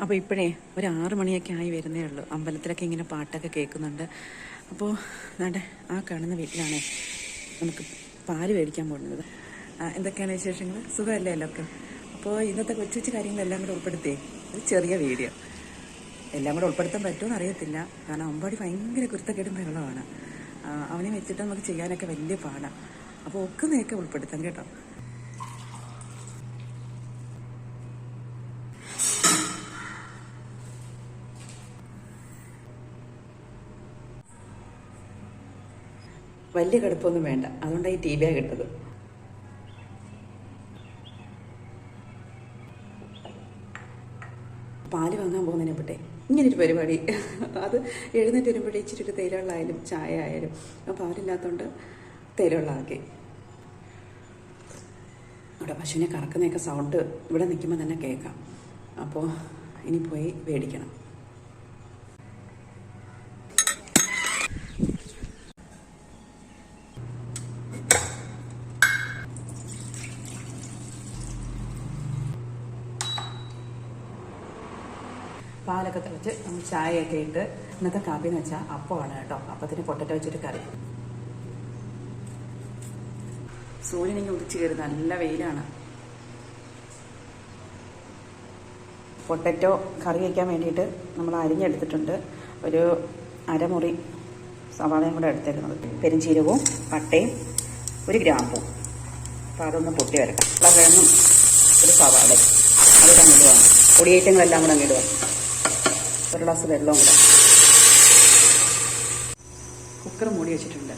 അപ്പോൾ ഇപ്പോഴേ ഒരു ആറ് മണിയൊക്കെ ആയി വരുന്നേ ഉള്ളൂ. അമ്പലത്തിലൊക്കെ ഇങ്ങനെ പാട്ടൊക്കെ കേൾക്കുന്നുണ്ട്. അപ്പോൾ നാട്ടെ ആ കാണുന്ന വീട്ടിലാണേ നമുക്ക് പാൽ മേടിക്കാൻ പോകുന്നത്. എന്തൊക്കെയാണ് വിശേഷങ്ങൾ സുഖമല്ലേ എല്ലാവർക്കും? അപ്പോൾ ഇന്നത്തെ കൊച്ചു കൊച്ചു കാര്യങ്ങളെല്ലാം കൂടെ ഉൾപ്പെടുത്തിയേ. ഒരു ചെറിയ വീഡിയോ. എല്ലാം കൂടെ ഉൾപ്പെടുത്താൻ പറ്റുമെന്ന് അറിയത്തില്ല. കാരണം അമ്പാടി ഭയങ്കര കുരുത്തക്കേടും ബഹളമാണ് അവനെ വെച്ചിട്ട് നമുക്ക് ചെയ്യാനൊക്കെ വലിയ പാടാണ് അപ്പോൾ ഒക്കുന്നതൊക്കെ ഉൾപ്പെടുത്താം കേട്ടോ. വലിയ കടുപ്പൊന്നും വേണ്ട. അതുകൊണ്ടാണ് ഈ ടി വിയാണ് കിട്ടത് പാൽ വാങ്ങാൻ പോകുന്നതിനെ പറ്റേ ഇങ്ങനൊരു പരിപാടി. അത് എഴുന്നേറ്റ് വരുമ്പോഴേ ഇച്ചിരി ഒരു തേയിലവെള്ളമായാലും ചായ ആയാലും പാലില്ലാത്തതുകൊണ്ട് തേയിലവെള്ളമാക്കി. അവിടെ പശുവിനെ കറക്കുന്നതൊക്കെ സൗണ്ട് ഇവിടെ നിൽക്കുമ്പോൾ തന്നെ കേൾക്കാം. അപ്പോൾ ഇനി പോയി മേടിക്കണം പാലൊക്കെ തിളച്ച് നമ്മൾ ചായയൊക്കെ ഇട്ട് ഇന്നത്തെ കാപ്പി എന്ന് വെച്ചാൽ അപ്പമാണ് കേട്ടോ. അപ്പത്തിന് പൊട്ടറ്റോ വെച്ചിട്ട് കറി. സൂര്യനെങ്കിൽ ഉദിച്ചു കയറി നല്ല വെയിലാണ്. പൊട്ടറ്റോ കറി വയ്ക്കാൻ വേണ്ടിയിട്ട് നമ്മൾ അരിഞ്ഞെടുത്തിട്ടുണ്ട്. ഒരു അരമുറി സവാളയും കൂടെ എടുത്തേക്കുന്നത്. പെരിഞ്ചീരകവും പട്ടയും ഒരു ഗ്രാമ്പും. അപ്പോൾ അതൊന്ന് പൊട്ടി വരട്ടെ. വേണം ഒരു സവാളയും. അത് ഇടുവാണ് പൊടിയേറ്റങ്ങളെല്ലാം കൂടെ അങ്ങ് ഇടുക. ഒരു ഗ്ലാസ് വെള്ളവും കൂടെ. കുക്കർ മൂടി വെച്ചിട്ടുണ്ട്.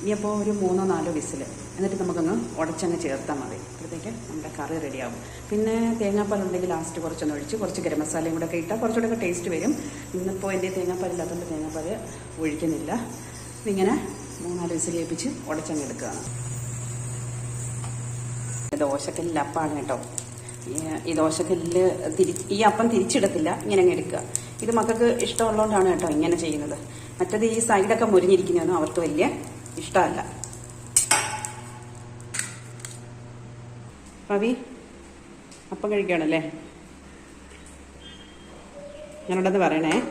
ഇനിയപ്പോൾ ഒരു മൂന്നോ നാലോ വിസിൽ. എന്നിട്ട് നമുക്കൊന്ന് ഉടച്ചങ്ങ് ചേർത്താൽ മതി. അപ്പോഴത്തേക്ക് നമ്മുടെ കറി റെഡിയാവും. പിന്നെ തേങ്ങാപ്പാൽ ഉണ്ടെങ്കിൽ ലാസ്റ്റ് കുറച്ചൊന്ന് ഒഴിച്ച് കുറച്ച് ഗരം മസാലയും കൂടെ ഒക്കെ ഇട്ടാൽ കുറച്ചുകൂടെ ടേസ്റ്റ് വരും. ഇന്നിപ്പോൾ എന്റെ തേങ്ങാപ്പാൽ ഇല്ലാത്തതുകൊണ്ട് തേങ്ങാപ്പാൽ ഒഴിക്കുന്നില്ല. ഇങ്ങനെ മൂന്നാൽ വിസിൽ ഏൽപ്പിച്ച് ഉടച്ചങ്ങ് എടുക്കുകയാണ്. ദോശക്കല്ലിൽ അപ്പാണ് കേട്ടോ. ഈ- ദോശക്കല്ലിൽ ദോശക്കല്ലിൽ തിരി ഈ അപ്പം തിരിച്ചിടത്തില്ല ഇങ്ങനെ അങ്ങ് എടുക്കുക. ഇത് മക്കൾക്ക് ഇഷ്ടമുള്ളതുകൊണ്ടാണ് കേട്ടോ ഇങ്ങനെ ചെയ്യുന്നത്. മറ്റത് ഈ സൈഡൊക്കെ മുരിഞ്ഞിരിക്കുന്നതൊന്നും അവർക്ക് വലിയ ഇഷ്ടമല്ല. പവി അപ്പം കഴിക്കുകയാണല്ലേ? ഞാനുണ്ടെന്ന് പറയണേ.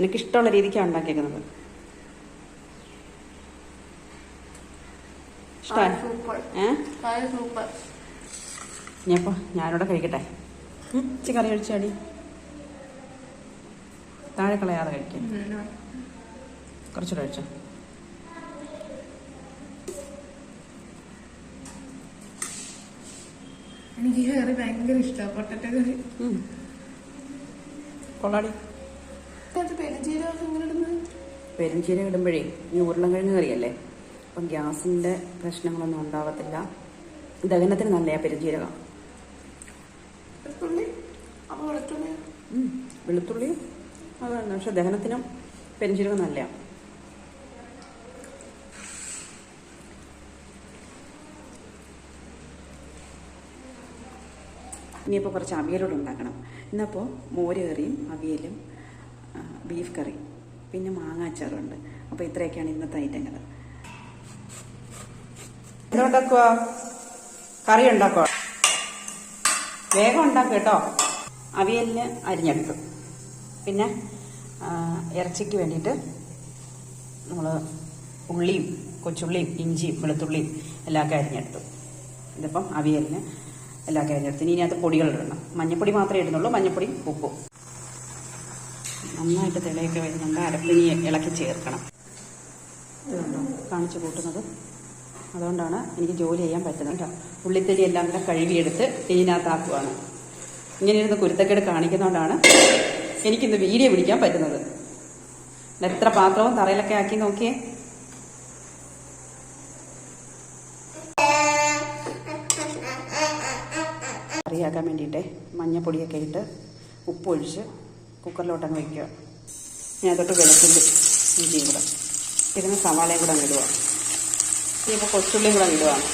നിനക്ക് ഇഷ്ടമുള്ള രീതിക്കാണ് ഉണ്ടാക്കിയേക്കുന്നത്? ഇഷ്ടമാണ് ഇനിയപ്പോ ഞാനിവിടെ കഴിക്കട്ടെ. ഇച്ചി കറി കഴിച്ചാടി താഴെ കളയാതെ കഴിക്കാം. കുറച്ചുകൂടെ കഴിച്ചോ എനിക്ക് ഈ കറി ഭയങ്കര ഇഷ്ടമാണ് പൊട്ടറ്റ കറി. ഉം. കൊള്ളാടി. അത് പെരുംജീരകം ഇങ്ങനെ ഇടുന്നത്? പെരുംചീര ഇടുമ്പോഴേ ഈ ഉരുളൻകിഴങ്ങ് കറിയല്ലേ? അപ്പം ഗ്യാസിന്റെ പ്രശ്നങ്ങളൊന്നും ഉണ്ടാവത്തില്ല. ദഹനത്തിന് നല്ലയാ പെരുജീരകം. വെളുത്തുള്ളി? അതാണ്. പക്ഷെ ദഹനത്തിനും പെരുജീരകം നല്ലയാ. ഇനിയിപ്പോൾ കുറച്ച് അവിയലോട് ഉണ്ടാക്കണം. ഇന്നപ്പോൾ മോര് കറിയും അവിയലും ബീഫ് കറി പിന്നെ മാങ്ങാച്ചാറുണ്ട്. അപ്പോൾ ഇത്രയൊക്കെയാണ് ഇന്നത്തെ ഐറ്റങ്ങൾ എന്താ ഉണ്ടാക്കുക കറി ഉണ്ടാക്കുക. വേഗം ഉണ്ടാക്കുക കേട്ടോ. അവിയലിന് അരിഞ്ഞെടുത്തു. പിന്നെ ഇറച്ചിക്ക് വേണ്ടിയിട്ട് നമ്മൾ ഉള്ളിയും കൊച്ചുള്ളിയും ഇഞ്ചിയും വെളുത്തുള്ളിയും എല്ലാമൊക്കെ അരിഞ്ഞെടുത്തു. ഇതിപ്പം അവിയലിന് എല്ലാം അരിഞ്ഞെടുത്തു. ഇനി ഇതിനകത്ത് പൊടികൾ ഇടണം. മഞ്ഞപ്പൊടി മാത്രമേ ഇടുന്നുള്ളൂ. മഞ്ഞപ്പൊടി ഉപ്പും. നന്നായിട്ട് തിളയൊക്കെ വരുന്നുണ്ട്. അരപ്പിനി ഇളക്കി ചേർക്കണം. കാണിച്ചു കൂട്ടുന്നത്. അതുകൊണ്ടാണ് എനിക്ക് ജോലി ചെയ്യാൻ പറ്റുന്നത് കേട്ടോ. ഉള്ളിത്തരി എല്ലാം കൂടെ കഴുകിയെടുത്ത് ഇതിനകത്താക്കുവാണ്. ഇങ്ങനെ ഇരുന്ന് കുരുത്തക്കേട് കാണിക്കുന്നതുകൊണ്ടാണ് എനിക്കിന്ന് വീഡിയോ പിടിക്കാൻ പറ്റുന്നത്. എത്ര പാത്രവും തറയിലൊക്കെ ആക്കി നോക്കിയേ. കറിയാക്കാൻ വേണ്ടിയിട്ട് മഞ്ഞപ്പൊടിയൊക്കെ ഇട്ട് ഉപ്പൊഴിച്ച് കുക്കറിലോട്ടങ്ങ് വയ്ക്കുക ഞാൻ അതൊക്കെ വെളുത്തുള്ളി ഇഞ്ചിയും കൂടെ. ഇതിന് സവാളയും കൂടെ അങ്ങ് ഇടുക കൊച്ചുള്ളി കൂടെ ഇടുവാണ്.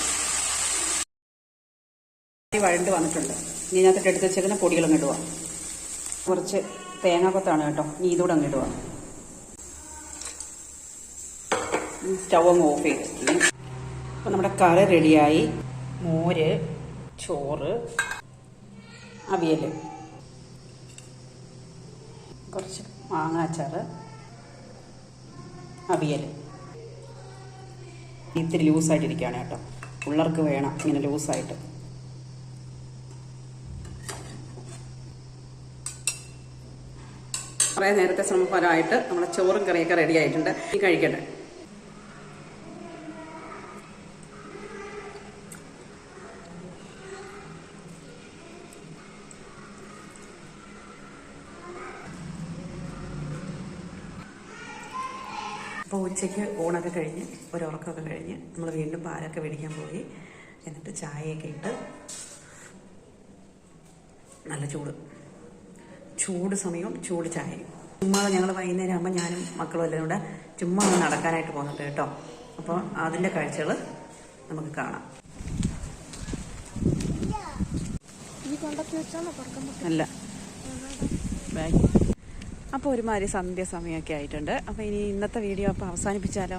വഴണ്ട് വന്നിട്ടുണ്ട്. ഇനി ഇതിനകത്തിട്ട് എടുത്ത് വെച്ചേക്കുന്ന പൊടികളും ഇടുക കുറച്ച് തേങ്ങാക്കൊത്താണ് കേട്ടോ. ഇനി ഇതുകൂടെ അങ്ങ് ഇടുക സ്റ്റൗ അങ്ങ് ഓഫ് ചെയ്ത് അപ്പോൾ നമ്മുടെ കറി റെഡിയായി. മോര് ചോറ് അവിയൽ കുറച്ച് മാങ്ങാച്ചാറ് അവിയൽ ഇത്തിരി ലൂസായിട്ടിരിക്കുകയാണ് കേട്ടോ. പിള്ളേർക്ക് വേണം ഇങ്ങനെ ലൂസായിട്ട്. കുറേ നേരത്തെ ശ്രമഫലമായിട്ട് നമ്മുടെ ചോറും കറിയൊക്കെ റെഡി ആയിട്ടുണ്ട്. ഈ കഴിക്കട്ടെ. അപ്പോൾ ഉച്ചയ്ക്ക് ഊണൊക്കെ കഴിഞ്ഞ് ഒരു ഉറക്കമൊക്കെ കഴിഞ്ഞ് നമ്മൾ വീണ്ടും പാലൊക്കെ മേടിക്കാൻ പോയി. എന്നിട്ട് ചായയൊക്കെ ഇട്ട് നല്ല ചൂട്. ചൂട് സമയവും ചൂട് ചായയും. ചുമ്മാ ഞങ്ങൾ വൈകുന്നേരം ആകുമ്പോൾ ഞാനും മക്കളും എല്ലാം കൂടെ ചുമ്മാ ഒന്ന് നടക്കാനായിട്ട് പോകുന്നുണ്ട് കേട്ടോ. അപ്പോൾ അതിന്റെ കാഴ്ചകൾ നമുക്ക് കാണാം. അല്ല. ബാഗ്. അപ്പോൾ ഒരുമാതിരി സന്ധ്യ സമയമൊക്കെ ആയിട്ടുണ്ട്. അപ്പോൾ ഇനി ഇന്നത്തെ വീഡിയോ അപ്പോൾ അവസാനിപ്പിച്ചാലോ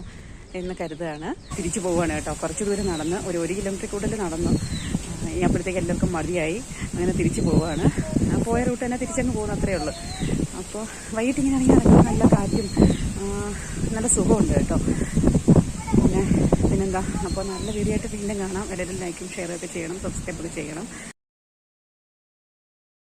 എന്ന് കരുതുകയാണ്. തിരിച്ചു പോവുകയാണ് കേട്ടോ. കുറച്ച് ദൂരം നടന്ന് ഒരു ഒരു കിലോമീറ്റർ കൂടുതൽ നടന്നു. ഇനി അപ്പോഴത്തേക്ക് എല്ലാവർക്കും മതിയായി. അങ്ങനെ തിരിച്ചു പോവുകയാണ്. ആ, പോയ റൂട്ട് തന്നെ തിരിച്ചങ്ങ് പോകുന്ന അത്രയേ ഉള്ളൂ. അപ്പോൾ വൈകിട്ട് ഇങ്ങനെ ഇറങ്ങി നല്ല കാറ്റും നല്ല സുഖമുണ്ട് കേട്ടോ. പിന്നെ പിന്നെന്താ? അപ്പോൾ നല്ല വീഡിയോ ആയിട്ട് വീണ്ടും കാണാം. എല്ലാവരും ലൈക്കും ഷെയറൊക്കെ ചെയ്യണം സബ്സ്ക്രൈബ് ഒക്കെ ചെയ്യണം.